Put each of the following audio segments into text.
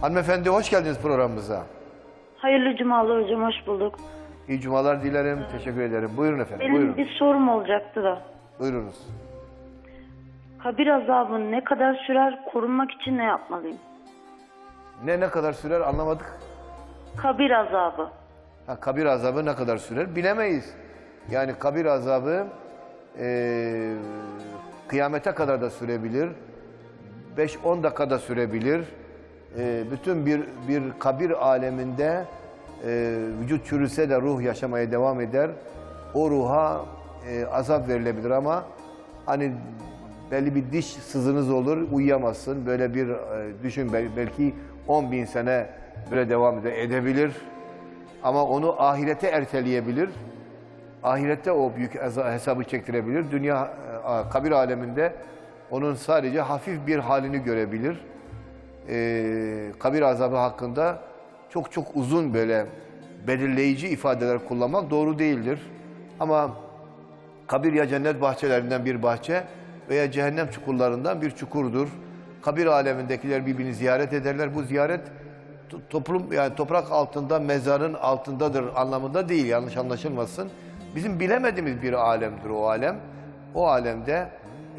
Hanımefendi hoş geldiniz programımıza. Hayırlı cumalar hocam, hoş bulduk. İyi cumalar dilerim. Teşekkür ederim. Buyurun efendim. Benim Buyurun. bir sorum olacaktı da. Buyurunuz. Kabir azabı ne kadar sürer, korunmak için ne yapmalıyım? Ne ne kadar sürer anlamadık. Kabir azabı. Ha, kabir azabı ne kadar sürer bilemeyiz. Yani kabir azabı eee, kıyamete kadar da sürebilir. 5-10 dakikada sürebilir. Eee, bütün bir bir kabir aleminde eee, vücut çürüse de ruh yaşamaya devam eder. O ruha eee, azap verilebilir ama hani belli bir diş sızınız olur, uyuyamazsın. Böyle bir eee, düşün bel- belki 10 bin sene böyle devam ede- edebilir. Ama onu ahirete erteleyebilir. Ahirette o büyük hesabı çektirebilir. Dünya e, kabir aleminde onun sadece hafif bir halini görebilir. Ee, kabir azabı hakkında çok çok uzun böyle belirleyici ifadeler kullanmak doğru değildir. Ama kabir ya cennet bahçelerinden bir bahçe veya cehennem çukurlarından bir çukurdur. Kabir alemindekiler birbirini ziyaret ederler. Bu ziyaret to- toplum yani toprak altında mezarın altındadır anlamında değil yanlış anlaşılmasın. Bizim bilemediğimiz bir alemdir o alem. O alemde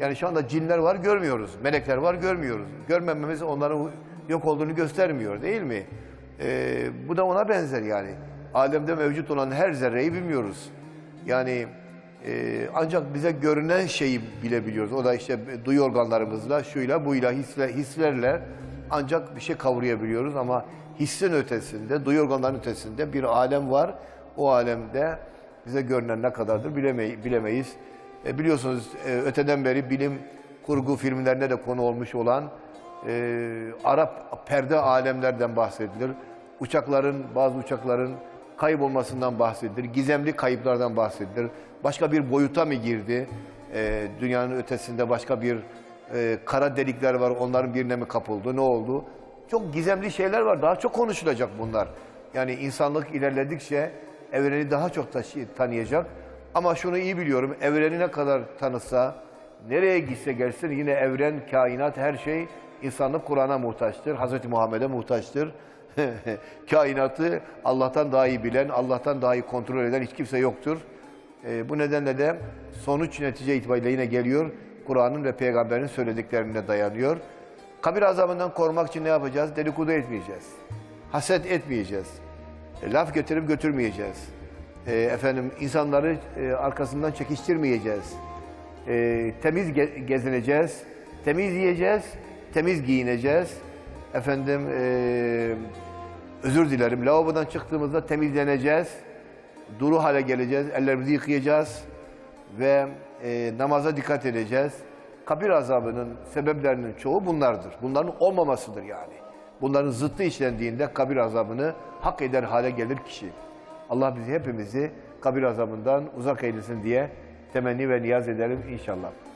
yani şu anda cinler var görmüyoruz. Melekler var görmüyoruz. Görmememiz onların yok olduğunu göstermiyor değil mi? Ee, bu da ona benzer yani. Alemde mevcut olan her zerreyi bilmiyoruz. Yani e, ancak bize görünen şeyi bilebiliyoruz. O da işte duyu organlarımızla, şuyla, buyla, hisle, hislerle ancak bir şey kavrayabiliyoruz. Ama hissin ötesinde, duyu organlarının ötesinde bir alem var. O alemde bize görünen ne kadardır bileme- bilemeyiz. E, biliyorsunuz e, öteden beri bilim kurgu filmlerine de konu olmuş olan e, Arap perde alemlerden bahsedilir. Uçakların, bazı uçakların kaybolmasından bahsedilir. Gizemli kayıplardan bahsedilir. Başka bir boyuta mı girdi? E, dünyanın ötesinde başka bir e, kara delikler var. Onların birine mi kapıldı? Ne oldu? Çok gizemli şeyler var. Daha çok konuşulacak bunlar. Yani insanlık ilerledikçe evreni daha çok tanıyacak. Ama şunu iyi biliyorum. Evreni ne kadar tanısa, nereye gitse gelsin yine evren, kainat, her şey insanlık Kur'an'a muhtaçtır. Hazreti Muhammed'e muhtaçtır. Kainatı Allah'tan daha iyi bilen, Allah'tan daha iyi kontrol eden hiç kimse yoktur. Ee, bu nedenle de sonuç netice itibariyle yine geliyor. Kur'an'ın ve peygamberin söylediklerine dayanıyor. Kabir azabından korumak için ne yapacağız? Dedikodu etmeyeceğiz. Haset etmeyeceğiz. E, laf getirip götürmeyeceğiz. E, efendim insanları e, arkasından çekiştirmeyeceğiz. E, temiz ge- gezineceğiz, temiz yiyeceğiz, temiz giyineceğiz. Efendim e, özür dilerim. Lavabodan çıktığımızda temizleneceğiz. Duru hale geleceğiz, ellerimizi yıkayacağız ve e, namaza dikkat edeceğiz. Kabir azabının sebeplerinin çoğu bunlardır. Bunların olmamasıdır yani. Bunların zıttı işlendiğinde kabir azabını hak eder hale gelir kişi. Allah bizi hepimizi kabir azabından uzak eylesin diye temenni ve niyaz ederim inşallah.